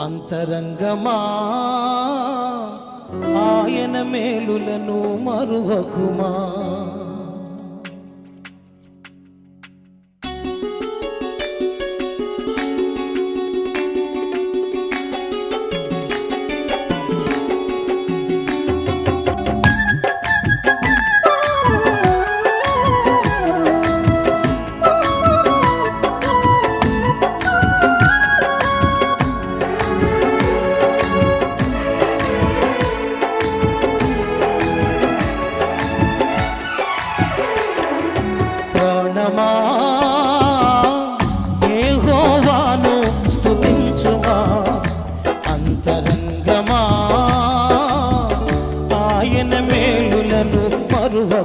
అంతరంగమా? ఆయన మేలులను మరువకుమా?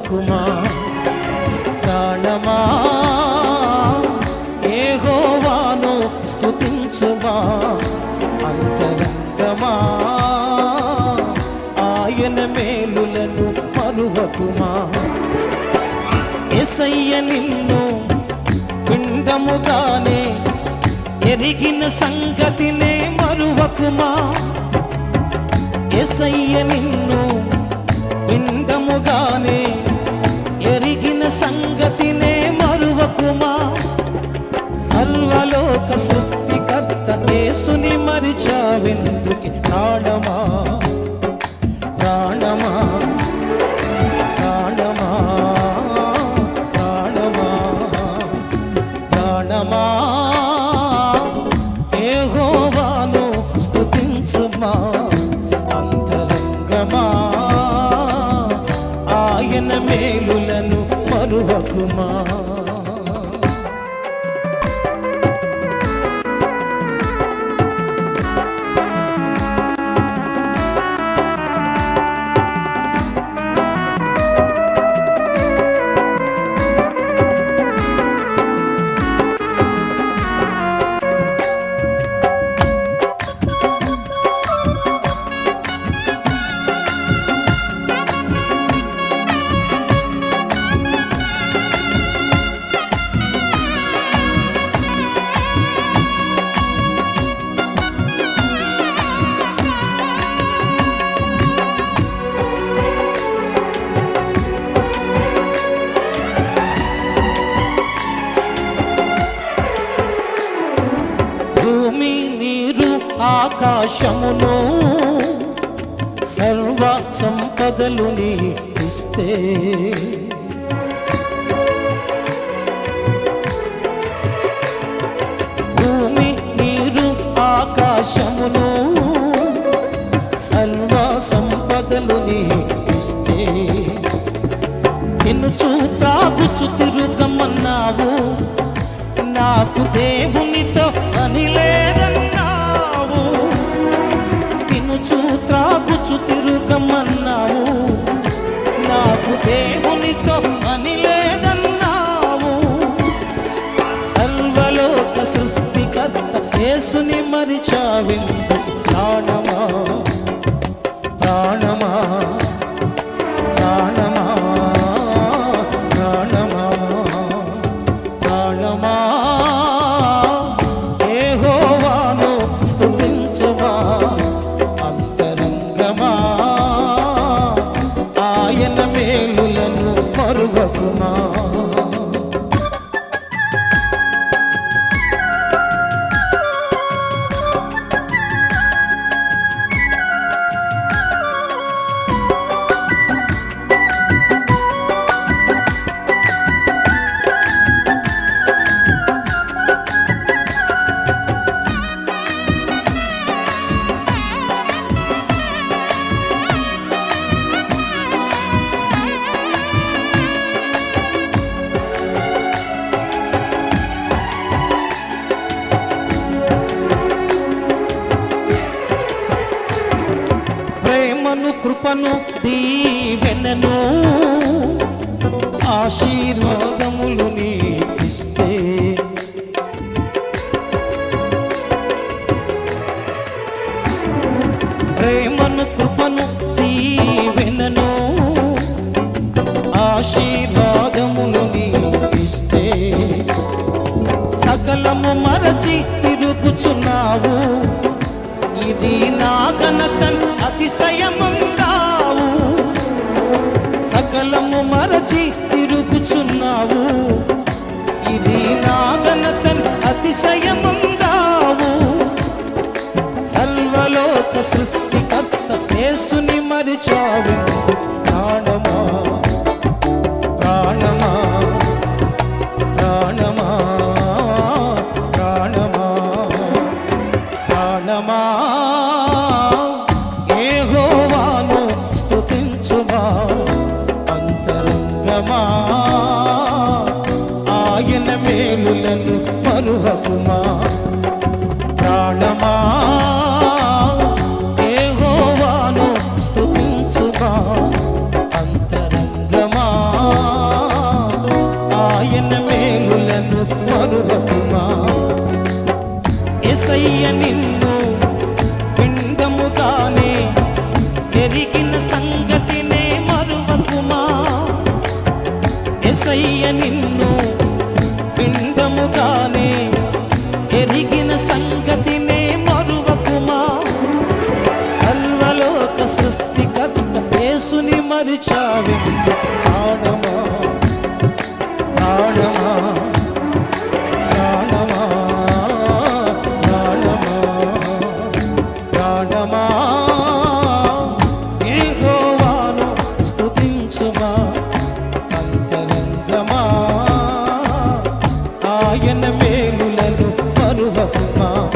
మరువకుమా ప్రాణమా? యెహోవాను స్థుతించుమా అంతరంగమా? ఆయన మేలులను మరువకుమా? ఎసయ్య నిన్ను పిండముగానే ఎరిగిన సంగతినే మరువకుమా? ఎసయ్య నిన్ను పిండ సంగతినే మరువకుమా? సర్వలోక సృష్టికర్త యేసుని మరిచావెందుకి ప్రాణమా? ప్రాణమా? ప్రాణమా? ప్రాణమా? ప్రాణమా? యెహోవాను స్తుతించుమా? అంతరంగమా? ఆయన మేలులను మరువకుమా ఆకాశమును సర్వ సంపదలు నీకిస్తే. భూమి నీరు ఆకాశమును సర్వ సంపదలు నీకిస్తే. తినుచు త్రాగుచు తిరుగమన్నావు. నాకు దే సృష్టికర్త యేసుని మరిచావిందు ప్రాణమా? కృపను దీవెనను ఆశీర్వాదములు నీకిస్తే. ప్రేమను కృపను దీవెనను ఆశీర్వాదములు నీకిస్తే. సకలము మరచి తిరుగుచున్నావు. ఇది ఘనతన్ అతిశయముందావు సకలము మరచి తిరుగుచున్నావు. ఇది నా ఘనతన్ అతిశయముందావు. సృష్టి సృష్టికర్త పేసుని మరిచావు. పిండముగానే ఎరిగిన సంగతినే మరువకుమా? ఎసయ్య నిన్ను పిండముగానే ఎరిగిన సంగతినే మరువకుమా? సర్వలోక సృష్టికర్త యేసుని మరిచావెందుకు come.